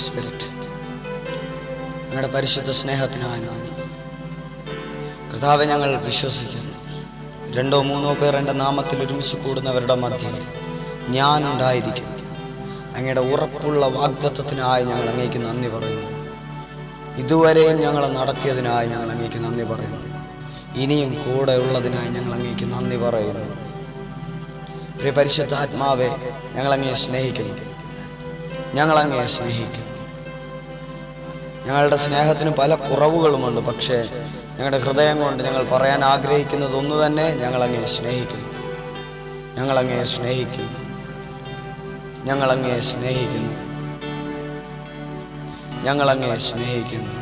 Spirit ഞങ്ങളുടെ പരിശുദ്ധ സ്നേഹത്തിനായി നന്ദി. കർത്താവെ ഞങ്ങൾ വിശ്വസിക്കുന്നു. രണ്ടോ മൂന്നോ പേർ എന്റെ നാമത്തിൽ ഒരുമിച്ച് കൂടുന്നവരുടെ മധ്യേ ഞാനുണ്ടായിരിക്കും അങ്ങയുടെ ഉറപ്പുള്ള വാഗ്ദത്വത്തിനായി ഞങ്ങൾ അങ്ങേക്ക് നന്ദി പറയുന്നു. ഇതുവരെയും ഞങ്ങൾ നടത്തിയതിനായി ഞങ്ങൾ അങ്ങേക്ക് നന്ദി പറയുന്നു. ഇനിയും കൂടെ ഉള്ളതിനായി ഞങ്ങൾ അങ്ങേക്ക് നന്ദി പറയുന്നു. പ്രിയ പരിശുദ്ധാത്മാവെ ഞങ്ങൾ സ്നേഹിക്കുന്നു. ഞങ്ങൾ സ്നേഹിക്കുന്നു. ഞങ്ങളുടെ സ്നേഹത്തിന് പല കുറവുകളുമുണ്ട്. പക്ഷേ ഞങ്ങളുടെ ഹൃദയം കൊണ്ട് ഞങ്ങൾ പറയാൻ ആഗ്രഹിക്കുന്നത് ഒന്ന് തന്നെ ഞങ്ങൾ അങ്ങയെ സ്നേഹിക്കുന്നു ഞങ്ങൾ അങ്ങയെ സ്നേഹിക്കുന്നു. ഞങ്ങൾ അങ്ങയെ സ്നേഹിക്കുന്നു ഞങ്ങൾ അങ്ങയെ സ്നേഹിക്കുന്നു.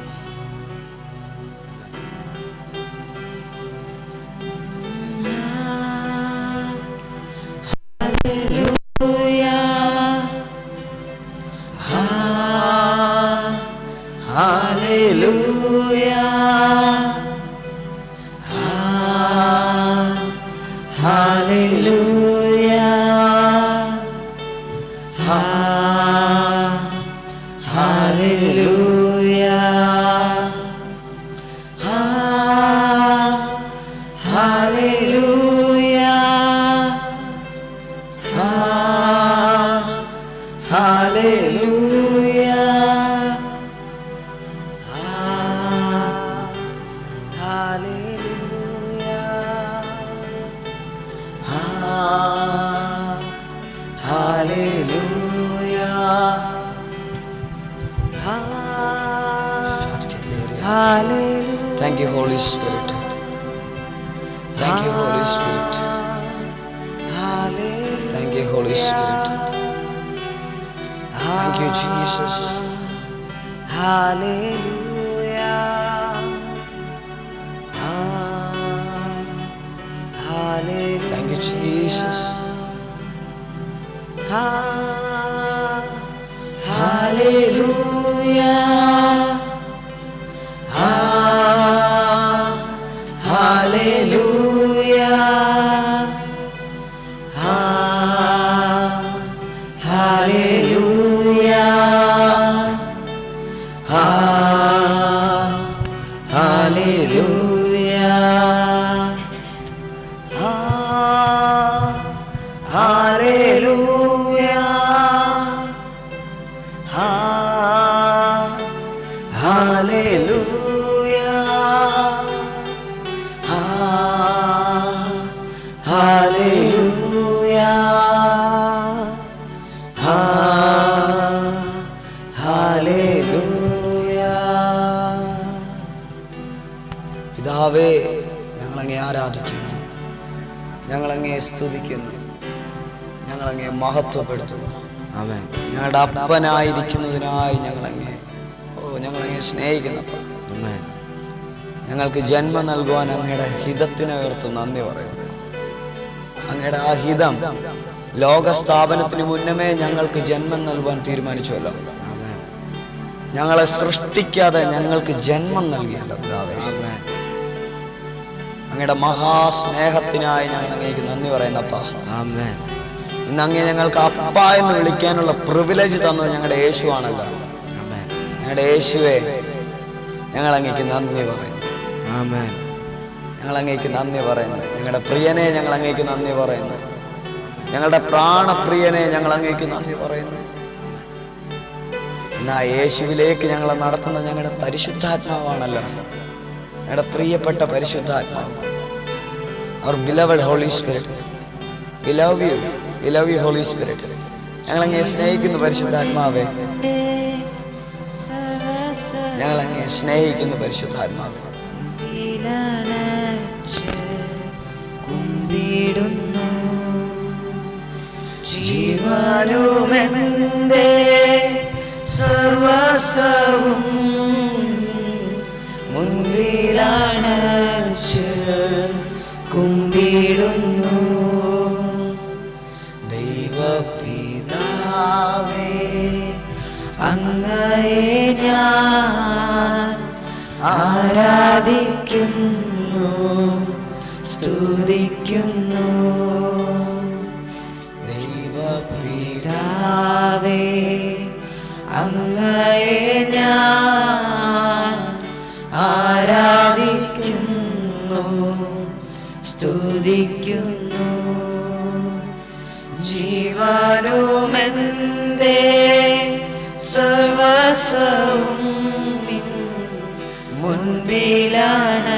Thank you, Jesus. പിതാവേ ഞങ്ങളങ്ങെ ഞങ്ങൾ അങ്ങേ മഹത്വപ്പെടുത്തുന്നു ഞങ്ങളുടെ അപ്പനായിരിക്കുന്നതിനായി ഞങ്ങളങ്ങെ ഓ ഞങ്ങളങ്ങെ സ്നേഹിക്കുന്നപ്പ. ആമേൻ. ഞങ്ങൾക്ക് ജന്മം നൽകുവാൻ അങ്ങയുടെ ഹിതത്തിനെ ഉയർത്തു നന്ദി പറയുന്നു. അങ്ങയുടെ ആ ഹിതം ലോകസ്ഥാപനത്തിന് മുന്നമേ ഞങ്ങൾക്ക് ജന്മം നൽകുവാൻ തീരുമാനിച്ചുവല്ലോ. ഞങ്ങളെ സൃഷ്ടിക്കാതെ ഞങ്ങൾക്ക് ജന്മം നൽകിയല്ലോ അങ്ങയുടെ മഹാസ്നേഹത്തിനായി ഞങ്ങൾ അങ്ങേക്ക് നന്ദി പറയുന്നപ്പാ. ഇന്ന് അങ്ങേ ഞങ്ങൾക്ക് അപ്പ എന്ന് വിളിക്കാനുള്ള പ്രിവിലേജ് തന്നത് ഞങ്ങളുടെ യേശു ആണല്ലോ ഞങ്ങളുടെ യേശുവെ ഞങ്ങൾ അങ്ങേക്ക് നന്ദി പറയുന്നു. ഞങ്ങൾ അങ്ങേക്ക് നന്ദി പറയുന്നു. ഞങ്ങളുടെ പ്രിയനെ ഞങ്ങൾ അങ്ങേക്ക് നന്ദി പറയുന്നു. ഞങ്ങളുടെ പ്രാണപ്രിയനെ ഞങ്ങൾ അങ്ങേക്ക് നന്ദി പറയുന്നു. എന്നാ യേശുവിലേക്ക് ഞങ്ങളെ നടത്തുന്ന ഞങ്ങളുടെ പരിശുദ്ധാത്മാവാണല്ലോ. ഞങ്ങളുടെ പ്രിയപ്പെട്ട പരിശുദ്ധാത്മാവ്. അവർ beloved holy spirit we love you we love you holy spirit ഞങ്ങൾ അങ്ങേ സ്നേഹിക്കുന്നു പരിശുദ്ധാത്മാവേ ഞങ്ങൾ അങ്ങേ സ്നേഹിക്കുന്നു പരിശുദ്ധാത്മാവേ. കുമ്പിടുന്നു ജീവനുമെന്റെ സർവസവും ആരാധിക്കുന്നു സ്തുതിക്കുന്നു. ദൈവപിതാവേ പിതാവേ അങ്ങയെ ഞാൻ ആരാധിക്കുന്നു സ്തുതിക്കുന്നു. ജീവനുമെന്റെ സർവസവും മുൻപിലണച്ച്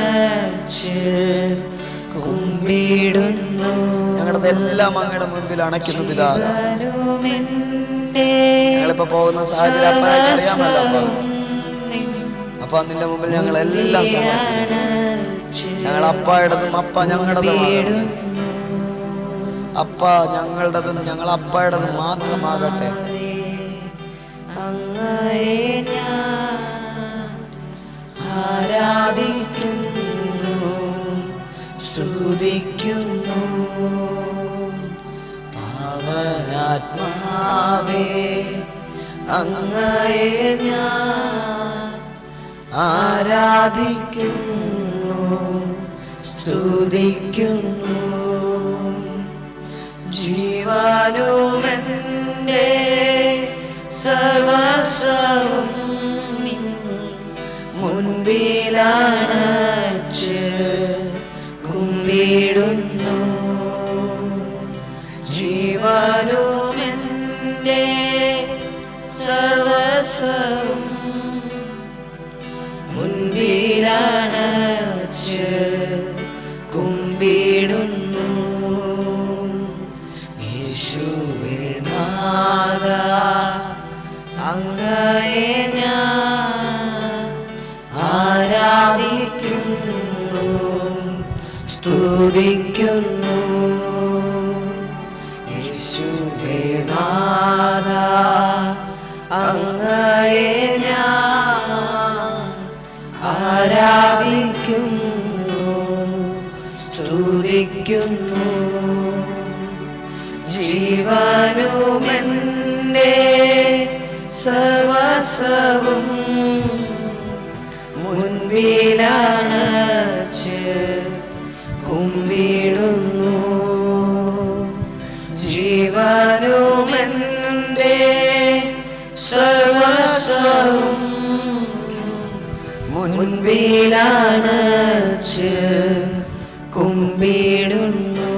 കുമ്പിടുന്നു. ഞങ്ങളുടെ എല്ലാം അങ്ങയുടെ മുൻപിൽ അണയ്ക്കുന്നു പിതാവ് ഞങ്ങളിപ്പോ പോകുന്ന സാഹചര്യം അറിയാമല്ലോ അപ്പ. നിന്റെ മുമ്പിൽ ഞങ്ങൾ എല്ലാം ഞങ്ങൾ അപ്പായുടേതും അപ്പ ഞങ്ങളുടെ. അപ്പ ഞങ്ങളുടേതും ഞങ്ങൾ അപ്പായുടേതും മാത്രമാകട്ടെ. അങ്ങയെ ഞാൻ ആരാധിക്കുന്നു സ്തുതിക്കുന്നു. പാവനാത്മാവേ അങ്ങയെ ഞാൻ ആരാധിക്കുന്നു സ്തുതിക്കുന്നു. ജീവനുമെന്റെ സർവസ്വവും നിൻ മുൻപിലണച്ച് കുമ്പിടുന്നു. ജീവനുമെന്റെ സർവസവും മുൻപിലാണ് സ്തുതിക്കുന്നു യേശുവേ നാഥ അങ്ങയെ ഞാൻ ആരാധിക്കുന്നു സ്തുതിക്കുന്നു. ജീവനുമെന്നെ സർവസവും മുൻപിലാണ് കുമ്പിടുന്നു മുൻപിലണച്ച് കുമ്പിടുന്നു.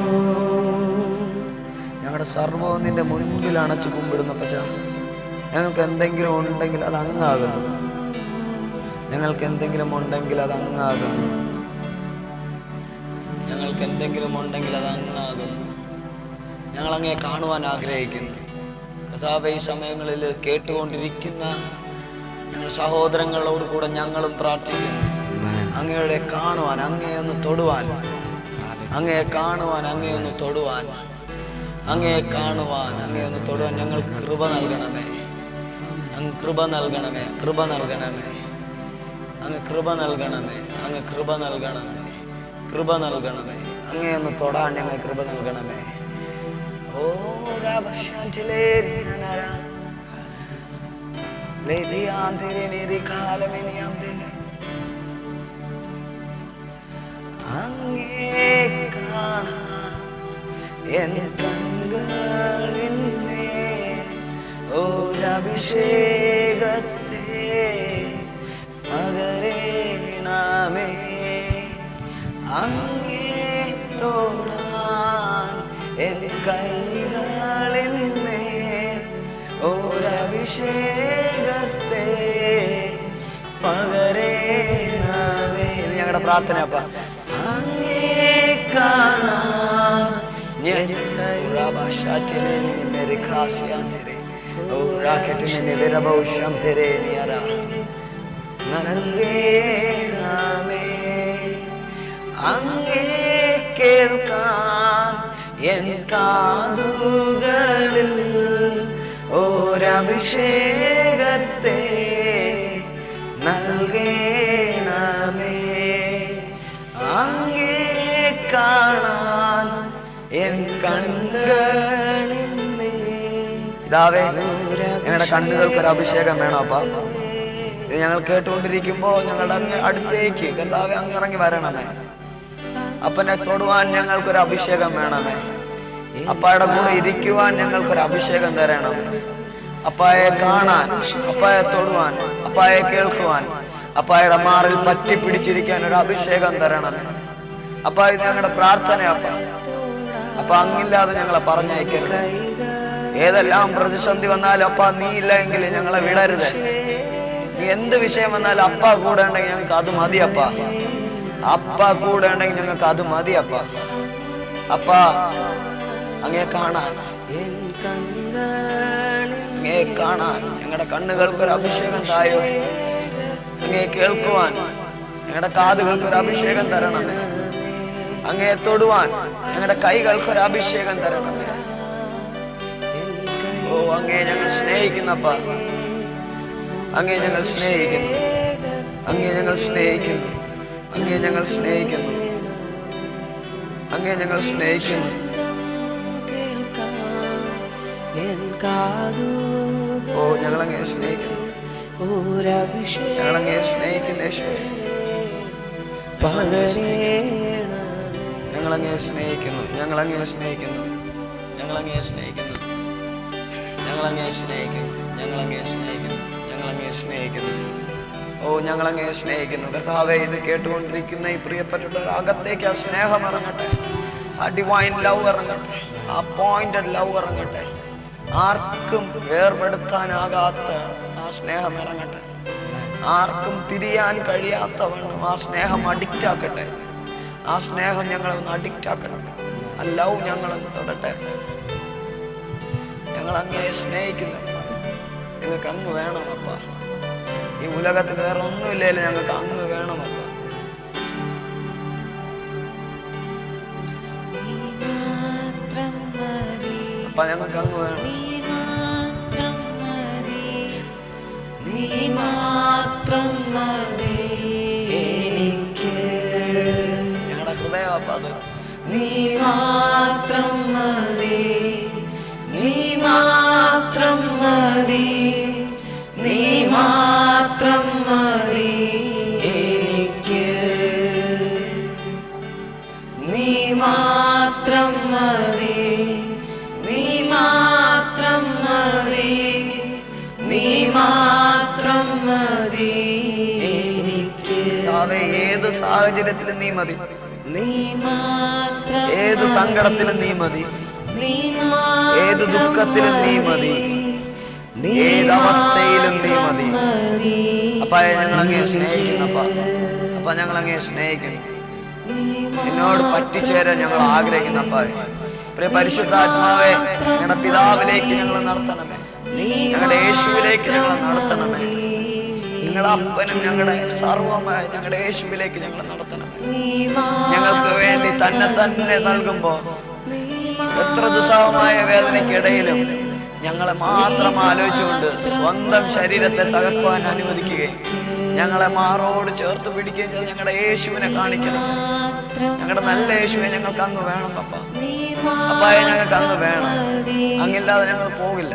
ഞങ്ങളുടെ സർവവും നിന്റെ മുൻപിലാണ് കുമ്പിടുന്ന പച്ച ഞങ്ങൾക്ക് എന്തെങ്കിലും ഉണ്ടെങ്കിൽ അത് അങ്ങാകുന്നു. ഞങ്ങൾക്ക് എന്തെങ്കിലും ഉണ്ടെങ്കിൽ അത് അങ്ങാകുന്നു. ഞങ്ങൾക്ക് എന്തെങ്കിലും ഉണ്ടെങ്കിൽ അത് അങ്ങാകുന്നു. ഞങ്ങൾ അങ്ങേ കാണുവാൻ ആഗ്രഹിക്കുന്നു. കഥാപ ഈ സമയങ്ങളിൽ കേട്ടുകൊണ്ടിരിക്കുന്ന ഞങ്ങൾ സഹോദരങ്ങളോട് കൂടെ ഞങ്ങളും പ്രാർത്ഥിക്കുന്നു അങ്ങയുടെ കാണുവാൻ അങ്ങയെ ഒന്ന് തൊടുവാൻ. അങ്ങയെ കാണുവാൻ അങ്ങയെ ഒന്ന് തൊടുവാൻ. അങ്ങയെ കാണുവാൻ അങ്ങയെ ഒന്ന് തൊടുവാൻ ഞങ്ങൾ കൃപ നൽകണമേ. അങ്ങ് കൃപ നൽകണമേ കൃപ നൽകണമേ. അങ്ങ് കൃപ നൽകണമേ അങ്ങ് കൃപ നൽകണമേ കൃപ നൽകണമേ. അങ്ങയെ ഒന്ന് തൊടാൻ ഞങ്ങൾ കൃപ നൽകണമേ. ഓ ചിലേ ഞാനാരാ ലേതിയാന്തിരി നിരികാലമിനിയാന്തിരി അങ്ങേ കാണാൻ എൻ കണ്ണുകളിന്മേ ഒരഭിഷേകത്തെ പകരേണമേ അങ്ങേ തോടാൻ എൻ കൈകളിന്മേ ഒരഭിഷേകത്തെ അങ്ങേ കേൾക്കാൻ എൻ കാതുകൾ ഒരഭിഷേകത്തെ നൽകേണമേ പിതാവേ ഞങ്ങളുടെ കണ്ണുകൾക്ക് ഒരു അഭിഷേകം വേണം അപ്പ. ഇത് ഞങ്ങൾ കേട്ടുകൊണ്ടിരിക്കുമ്പോ ഞങ്ങളുടെ അങ്ങ് അടുത്തേക്ക് കർത്താവെ അങ്ങ് ഇറങ്ങി വരണമേ. അപ്പനെ തൊടുവാൻ ഞങ്ങൾക്കൊരു അഭിഷേകം വേണമേ. അപ്പായുടെ കൂടെ ഇരിക്കുവാൻ ഞങ്ങൾക്കൊരു അഭിഷേകം തരണമേ അപ്പായെ കാണാൻ അപ്പായെ തൊടുവാൻ അപ്പായെ കേൾക്കുവാൻ അപ്പായുടെ മാറിൽ പറ്റി പിടിച്ചിരിക്കാൻ ഒരു അഭിഷേകം തരണമേ അപ്പ ഇത് ഞങ്ങളുടെ പ്രാർത്ഥന അപ്പ. അപ്പൊ അങ്ങില്ലാതെ ഞങ്ങളെ പറഞ്ഞയക്കരുത്. ഏതെല്ലാം പ്രതിസന്ധി വന്നാലും അപ്പ നീ ഇല്ല എങ്കിൽ ഞങ്ങളെ വിടരുത്. നീ എന്ത് വിഷയം വന്നാലും അപ്പ കൂടെ ഉണ്ടെങ്കിൽ ഞങ്ങൾക്ക് അത് മതി അപ്പ. അപ്പ കൂടെ ഉണ്ടെങ്കിൽ ഞങ്ങൾക്ക് അത് മതി അപ്പ. അപ്പ അങ്ങേ കാണാൻ. അങ്ങേ കാണാൻ. ഞങ്ങളുടെ കണ്ണുകൾക്ക് ഒരു അഭിഷേകം തായോ? അങ്ങേ കേൾക്കുവാൻ. ഞങ്ങളുടെ കാതുകൾക്ക് ഒരു അഭിഷേകം തരണമേ അങ്ങേ തൊടുവാൻ ഞങ്ങളുടെ കൈകൾക്ക് ഒരു അഭിഷേകം തരണമേ. ഓ അങ്ങേ ഞങ്ങൾ സ്നേഹിക്കുന്നപ്പ. അങ്ങേ ഞങ്ങൾ സ്നേഹിക്കുന്നു. അങ്ങേ ഞങ്ങൾ സ്നേഹിക്കുന്നു. അങ്ങേ ഞങ്ങൾ സ്നേഹിക്കുന്നു. അങ്ങേ ഞങ്ങൾ സ്നേഹിക്കുന്നു. ഓ ഞങ്ങൾ അങ്ങേ സ്നേഹിക്കുന്നു ഞങ്ങൾ അങ്ങേ സ്നേഹിക്കുന്ന ഞങ്ങൾ അങ്ങേ സ്നേഹിക്കുന്നു. ഞങ്ങൾ അങ്ങേ സ്നേഹിക്കുന്നു. ഞങ്ങൾ അങ്ങേ സ്നേഹിക്കുന്നു. ഞങ്ങൾ അങ്ങേ സ്നേഹിക്കുന്നു. ഞങ്ങൾ അങ്ങേ സ്നേഹിക്കുന്നു. ഞങ്ങളങ്ങനെ സ്നേഹിക്കുന്നു. ഓ ഞങ്ങൾ അങ്ങേ സ്നേഹിക്കുന്നു. കർത്താവെ ഇത് കേട്ടുകൊണ്ടിരിക്കുന്ന ഈ പ്രിയപ്പെട്ട അകത്തേക്ക് ആ സ്നേഹം ഇറങ്ങട്ടെ. ആ ഡിവൈൻ ലവ് ഇറങ്ങട്ടെ. ആ പോയിന്റഡ് ലവ് ഇറങ്ങട്ടെ. ആർക്കും വേർപെടുത്താനാകാത്ത ആ സ്നേഹം ഇറങ്ങട്ടെ. ആർക്കും പിരിയാൻ കഴിയാത്തവണ്ണം ആ സ്നേഹം അഡിക്റ്റ് ആക്കട്ടെ. ആ സ്നേഹം ഞങ്ങളെ ഒന്ന് അഡിക്റ്റ് ആക്കണം. ആ ലവ് ഞങ്ങളൊന്ന് തൊടട്ടെ. ഞങ്ങൾ അങ്ങനെ സ്നേഹിക്കുന്നു. നിങ്ങൾക്ക് അങ്ങ് വേണം അപ്പ. ഈ ഉലകത്തിൽ വേറെ ഒന്നുമില്ലേ ഞങ്ങൾക്ക് അങ്ങ് വേണം അപ്പ ഞങ്ങൾക്ക് അങ്ങ് വേണം നീ മാത്രം മതി. നീ മാത്രം മതി നീ മാത്രം മതി നീ മാത്രം മതി എനിക്ക്. നീ മാത്രം മതി നീ മാത്രം മതി നീ മാത്രം മതി എനിക്ക് ഏത് സാഹചര്യത്തിലും നീ മതി. ഏത് സങ്കടത്തിലും നീ മതി. ഏത് ദുഃഖത്തിലും നീ മതി. ഏത് അവസ്ഥയിലും നീ മതി. അപ്പ ഞങ്ങൾ അങ്ങേ സ്നേഹിക്കുന്നപ്പ അപ്പ ഞങ്ങൾ അങ്ങേ സ്നേഹിക്കുന്നു എന്നോട് പറ്റിച്ചേരാൻ ഞങ്ങൾ ആഗ്രഹിക്കുന്നപ്പ പ്രിയ പരിശുദ്ധാത്മാവെ ഞങ്ങളുടെ പിതാവിലേക്ക് ഞങ്ങൾ നടത്തണമേ. ഞങ്ങളുടെ യേശുവിലേക്ക് ഞങ്ങൾ നടത്തണമേ. ഞങ്ങളുടെ അപ്പനും ഞങ്ങളുടെ സർവമായ ഞങ്ങളുടെ യേശുവിലേക്ക് ഞങ്ങൾ നടത്തണമേ നീ ഞങ്ങൾക്ക് വേണ്ടി തന്നെ തന്നെ നൽകുമ്പോ എത്ര ദുസ്സഹമായ വേദനയ്ക്കിടയിലും ഞങ്ങളെ മാത്രം ആലോചിച്ചുകൊണ്ട് സ്വന്തം ശരീരത്തെ തകർക്കുവാൻ അനുവദിക്കുകയും ഞങ്ങളെ മാറോട് ചേർത്ത് പിടിക്കുകയും ചെയ്ത് ഞങ്ങളുടെ യേശുവിനെ കാണിക്കണം ഞങ്ങളുടെ നല്ല യേശുവിനെ ഞങ്ങൾക്ക് അങ്ങ് വേണം പപ്പ അപ്പായ ഞങ്ങൾക്ക് അങ്ങ് വേണം. അങ്ങില്ലാതെ ഞങ്ങൾ പോകില്ല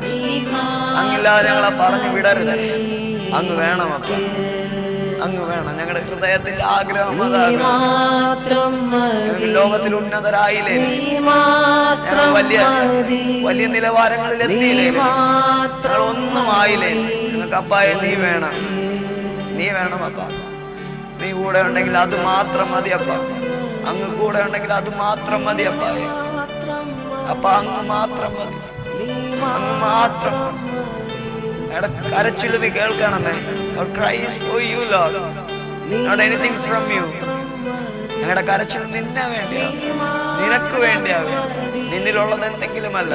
അങ്ങില്ലാതെ ഞങ്ങളെ പറഞ്ഞു വിടരുത്. അങ്ങ് വേണം അപ്പ. അങ്ങ് വേണം. ഞങ്ങളുടെ ഹൃദയത്തിന്റെ ആഗ്രഹം ലോകത്തിൽ ഉന്നതരായില്ലേ? വലിയ വലിയ നിലവാരങ്ങളിൽ എത്തിയില്ലേ? ഞങ്ങൾ ഒന്നും ആയില്ലേ ഞങ്ങൾക്ക് അപ്പായ നീ വേണം. നീ വേണം അപ്പ. നീ കൂടെ ഉണ്ടെങ്കിൽ അത് മാത്രം മതി അപ്പ. അങ്ങ് കൂടെ ഉണ്ടെങ്കിൽ അത് മാത്രം മതി അപ്പ. അപ്പ അങ്ങ് മാത്രം മതി. അങ്ങ് മാത്രം എടാ കരച്ചിൽ നീ കേൾക്കണമേ. Our cry you Lord. Not anything from you. ഞങ്ങളുടെ കരച്ചിൽ നിന്നെ വേണ്ടിയാണ്. നിനക്ക് വേണ്ടിയാവും നിന്നിലുള്ളത് എന്തെങ്കിലുമല്ല.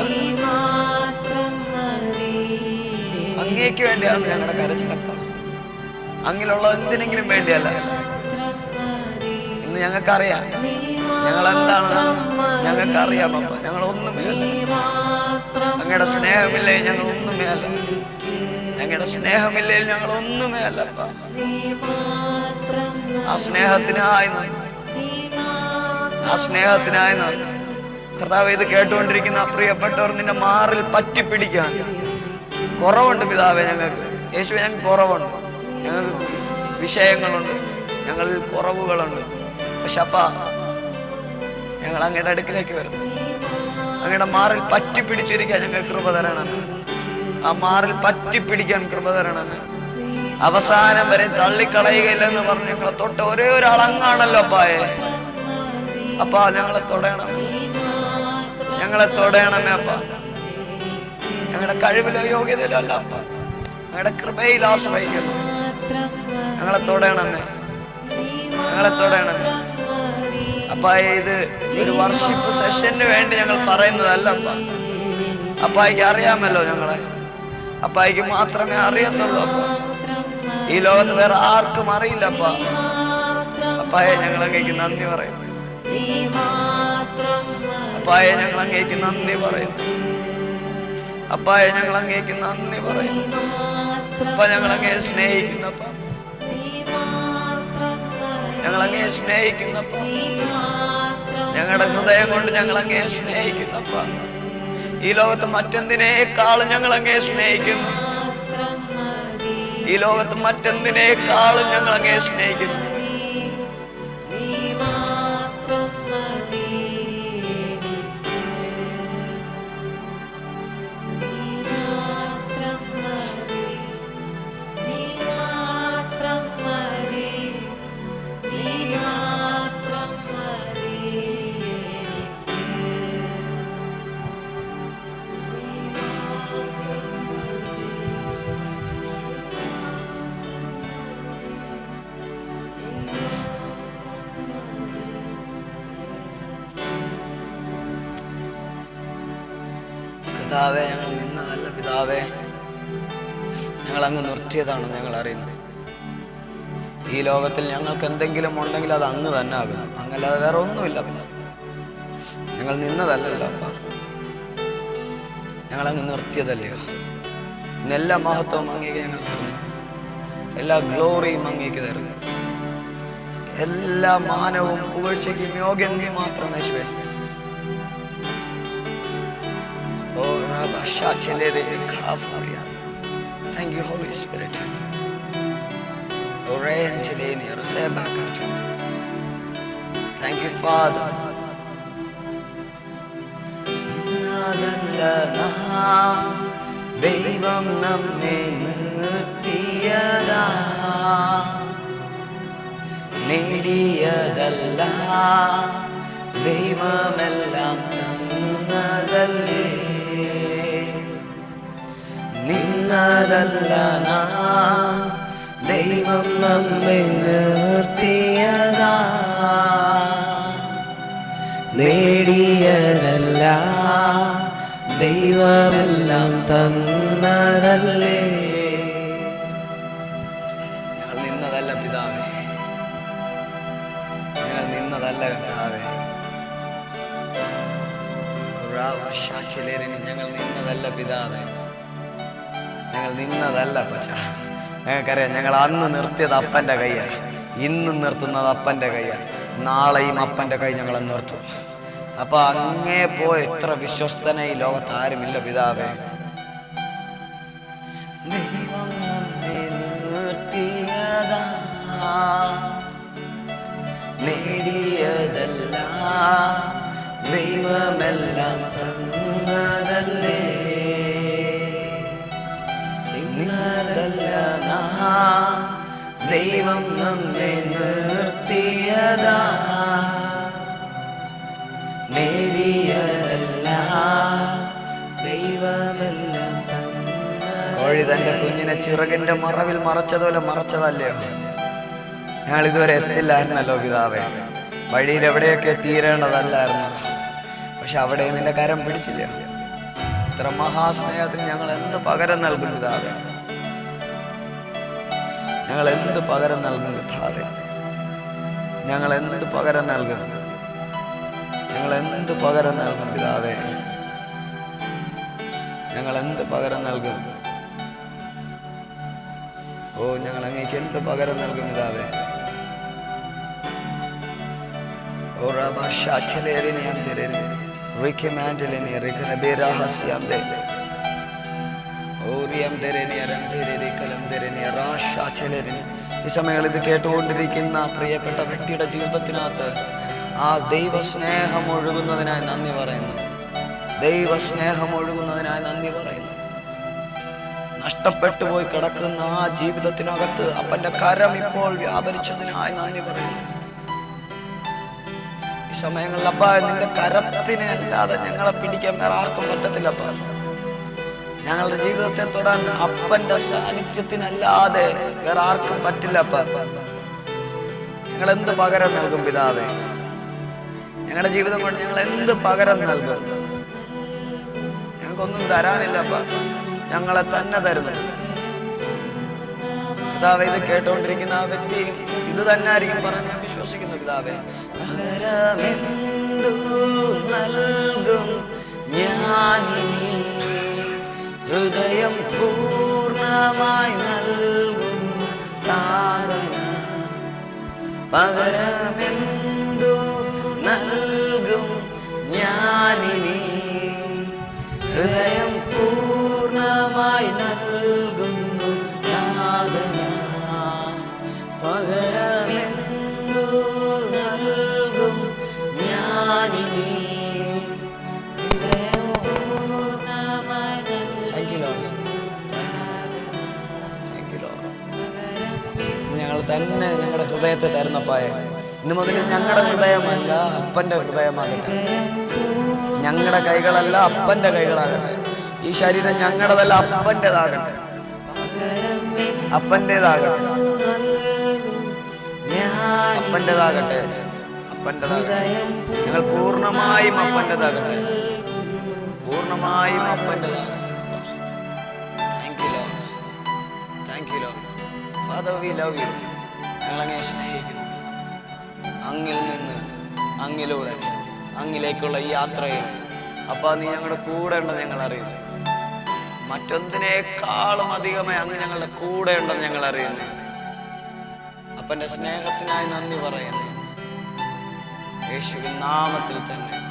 അങ്ങേക്ക് വേണ്ടിയാണ് ഞങ്ങളുടെ കരച്ചിലപ്പം അങ്ങിലുള്ളത് എന്തിനെങ്കിലും വേണ്ടിയല്ല. ഇന്ന് ഞങ്ങൾക്കറിയാം. ഞങ്ങൾ എന്താണ് ഞങ്ങൾക്കറിയാം അപ്പ. ഞങ്ങൾ ഒന്നും നീ മാത്രം അങ്ങയുടെ സ്നേഹമില്ലേ ഞങ്ങൾ ഒന്നുമേ അല്ല ഞങ്ങളുടെ സ്നേഹമില്ലേ ഞങ്ങൾ ഒന്നുമേ അല്ലപ്പ ആ സ്നേഹത്തിനായി ആ സ്നേഹത്തിനായി കർത്താവ് ഇത് കേട്ടുകൊണ്ടിരിക്കുന്ന പ്രിയപ്പെട്ടവർ നിന്റെ മാറിൽ പറ്റിപ്പിടിക്കാൻ കുറവുണ്ട് പിതാവേ ഞങ്ങൾക്ക്. യേശു ഞങ്ങൾക്ക് കുറവുണ്ട്. വിഷയങ്ങളുണ്ട്. ഞങ്ങളിൽ കുറവുകളുണ്ട്. പക്ഷെ അപ്പ ഞങ്ങൾ അങ്ങയുടെ അടുക്കിലേക്ക് വരും. അങ്ങയുടെ മാറിൽ പറ്റിപ്പിടിച്ചിരിക്കാൻ ഞങ്ങൾക്ക് കൃപ തരണം ആ മാറിൽ പറ്റിപ്പിടിക്കാൻ കൃപ തരണം അവസാനം വരെ തള്ളിക്കളയുകയില്ലെന്ന് പറഞ്ഞ്. ഞങ്ങളെ തൊട്ട് ഒരേ ഒരാൾ അങ്ങാണല്ലോ അപ്പായെ. അപ്പ ഞങ്ങളെ തൊടയണം ഞങ്ങളെ തൊടയണമേ അപ്പ. ഞങ്ങളുടെ കഴിവിലോ യോഗ്യതയിലോ അല്ല അപ്പ. ഞങ്ങളുടെ കൃപയിൽ ആശ്രയിക്കുന്നു. ഞങ്ങളെ തൊടയണമേ ഞങ്ങളെ തൊടയണമേ അപ്പ ഇത് ഒരു വർഷിപ്പ് സെഷന് വേണ്ടി ഞങ്ങൾ പറയുന്നതല്ല അപ്പ. അപ്പായിക്ക് അറിയാമല്ലോ ഞങ്ങളെ. അപ്പായിക്ക് മാത്രമേ അറിയത്തുള്ളൂ അപ്പ. ഈ ലോകത്ത് വേറെ ആർക്കും അറിയില്ല അപ്പ. അപ്പായെ ഞങ്ങൾ അങ്ങേക്ക് നന്ദി പറയും. അപ്പായ ഞങ്ങൾ അങ്ങേക്ക് നന്ദി പറയും. അപ്പായെ ഞങ്ങൾ അങ്ങേക്ക് നന്ദി പറയും. അപ്പ ഞങ്ങൾ അങ്ങേ സ്നേഹിക്കുന്നപ്പ ഞങ്ങൾ അങ്ങേ സ്നേഹിക്കുന്നപ്പ ഞങ്ങളുടെ ഹൃദയം കൊണ്ട് ഞങ്ങൾ അങ്ങേ സ്നേഹിക്കുന്നപ്പ ഈ ലോകത്ത് മറ്റെന്തിനേക്കാളും ഞങ്ങൾ അങ്ങേ സ്നേഹിക്കുന്നു ഈ ലോകത്ത് മറ്റെന്തിനേക്കാളും ഞങ്ങൾ അങ്ങേ സ്നേഹിക്കുന്നു അങ്ങ് ഞങ്ങൾ അറിയുന്നത്. ഈ ലോകത്തിൽ ഞങ്ങൾക്ക് എന്തെങ്കിലും ഉണ്ടെങ്കിൽ അത് അങ്ങ് തന്നെ ആകുന്നു. അങ്ങല്ലാതെ വേറെ ഒന്നുമില്ല പിന്നെ. ഞങ്ങൾ നിന്നതല്ലല്ലോ അപ്പ. ഞങ്ങൾ അങ്ങ് നിർത്തിയതല്ലയോ എല്ലാ മഹത്വവും അങ്ങേക്ക് ഞങ്ങൾ തരുന്നു. എല്ലാ ഗ്ലോറിയും അങ്ങേക്ക് തരുന്നു. എല്ലാ മാനവും പുകഴ്ചയ്ക്കും യോഗ്യൻ നീ മാത്രം യേശുവേ. Oh, Rabba Shatilere Kafuria. Thank you, Holy Spirit. Thank you, Father. ദൈവം നമ്മെ നിർത്തിയതാ നേടിയതല്ല ദൈവമെല്ലാം തന്നതല്ലേ നിന്നതല്ല ദൈവം നമ്മെ നിർത്തിയതാ. നേടിയതല്ല ദൈവമെല്ലാം തന്നതല്ലേ. ഞങ്ങൾ നിന്നതല്ല പിതാവേ. പിതാവേ. ഞങ്ങൾ നിന്നതല്ല പച്ച ഞങ്ങൾക്കറിയാം ഞങ്ങൾ അന്ന് നിർത്തിയത് അപ്പന്റെ കൈയാണ് ഇന്ന് നിർത്തുന്നത് അപ്പന്റെ കൈയാണ് നാളെയും അപ്പന്റെ കൈ ഞങ്ങൾ നിർത്തും. അപ്പൊ അങ്ങേ പോയ എത്ര വിശ്വസ്തനെ ഈ ലോകത്ത് ആരുമില്ല പിതാവേ. ദൈവം നമ്മെ നിർത്തിയതാ. നേടിയതല്ല ദൈവമെല്ലാം കോഴി തന്റെ കുഞ്ഞിനെ ചിറകിന്റെ മറവിൽ മറച്ചതുപോലെ മറച്ചതല്ലേ? ഞങ്ങൾ ഇതുവരെ എത്തില്ലായിരുന്നല്ലോ പിതാവേ. വഴിയിൽ എവിടെയൊക്കെ തീരേണ്ടതല്ലായിരുന്നു പക്ഷെ അവിടെ നിന്റെ കരം പിടിച്ചില്ല. ഇത്ര മഹാസ്നേഹത്തിന് ഞങ്ങൾ എന്ത് പകരം നൽകും പിതാവേ? ഞങ്ങൾ എന്ത് പകരം നൽകും കർത്താവെ? ഞങ്ങൾ എന്ത് പകരം നൽകും? ഞങ്ങൾ എന്ത് പകരം നൽകും പിതാവേ? ഞങ്ങൾ എന്ത് പകരം നൽകും? ഓ ഞങ്ങൾ അങ്ങേക്ക് എന്ത് പകരം നൽകും പിതാവേ? ഓ റബ ഷാറ്റലേറിനെ അന്തരനെ റിക്കമാൻഡലിനെ റിക്കനബേരാഹസ്യാന്തേ ഈ സമയങ്ങളിൽ ഇത് കേട്ടുകൊണ്ടിരിക്കുന്ന പ്രിയപ്പെട്ട വ്യക്തിയുടെ ജീവിതത്തിനകത്ത് ആ ദൈവസ്നേഹം ഒഴുകുന്നതിനായി നന്ദി പറയുന്നു. ദൈവസ്നേഹം ഒഴുകുന്നതിനായി നന്ദി പറയുന്നു. നഷ്ടപ്പെട്ടു പോയി കിടക്കുന്ന ആ ജീവിതത്തിനകത്ത് അപ്പന്റെ കരം ഇപ്പോൾ വ്യാപരിച്ചതിനായി നന്ദി പറയുന്നു. ഈ സമയങ്ങളിൽ അപ്പ നിന്റെ കരത്തിനെ അല്ലാതെ ഞങ്ങളെ പിടിക്കാൻ വേറെ ആർക്കും പറ്റത്തില്ലപ്പ ഞങ്ങളുടെ ജീവിതത്തെ തൊടാൻ അപ്പന്റെ സാന്നിധ്യത്തിനല്ലാതെ വേറെ ആർക്കും പറ്റില്ലപ്പ ഞങ്ങൾ എന്ത് പകരം നൽകും പിതാവേ? ഞങ്ങളുടെ ജീവിതം കൊണ്ട് ഞങ്ങൾ എന്ത് പകരം നൽകും? ഞങ്ങൾക്കൊന്നും തരാനില്ലപ്പ ഞങ്ങളെ തന്നെ തരുന്നു പിതാവെ ഇത് കേട്ടോണ്ടിരിക്കുന്ന ആ വ്യക്തി ഇത് തന്നെ ആയിരിക്കും പറഞ്ഞ് ഞാൻ വിശ്വസിക്കുന്നു പിതാവേ. നൽകും ഞാനിനി ഹൃദയം പൂർണമായി നൽകുന്നു താതന പകരമെന്തു ഹൃദയത്തെ തരുന്നപ്പായ ഇന്ന് മുതൽ ഞങ്ങളുടെ ഹൃദയമല്ല അപ്പന്റെ ഹൃദയമാകട്ടെ. ഞങ്ങളുടെ കൈകളല്ല അപ്പന്റെ കൈകളാകട്ടെ. ഈ ശരീരം ഞങ്ങളുടേതല്ല അപ്പന്റെതാകട്ടെ അപ്പന്റെതാകട്ടെ അപ്പന്റെതാകട്ടെ അപ്പന്റെതാകട്ടെ ഞങ്ങൾ പൂർണമായും അപ്പന്റെതാകട്ടെ പൂർണമായും അപ്പന്റെതാകട്ടെ thank you lord thank you lord father we love you ഞങ്ങളങ്ങെ സ്നേഹിക്കുന്നു. അങ്ങിൽ നിന്ന് അങ്ങിലൂടെ അങ്ങിലേക്കുള്ള ഈ യാത്രയിൽ അപ്പ നീ ഞങ്ങളുടെ കൂടെ ഉണ്ടെന്ന് ഞങ്ങൾ അറിയുന്നു മറ്റൊന്നിനേക്കാളും അധികമായി അങ്ങ് ഞങ്ങളുടെ കൂടെ ഉണ്ടെന്ന് ഞങ്ങൾ അറിയുന്നു അപ്പന്റെ സ്നേഹത്തിനായി നന്ദി പറയുന്നു. യേശുവിൻ നാമത്തിൽ തന്നെ.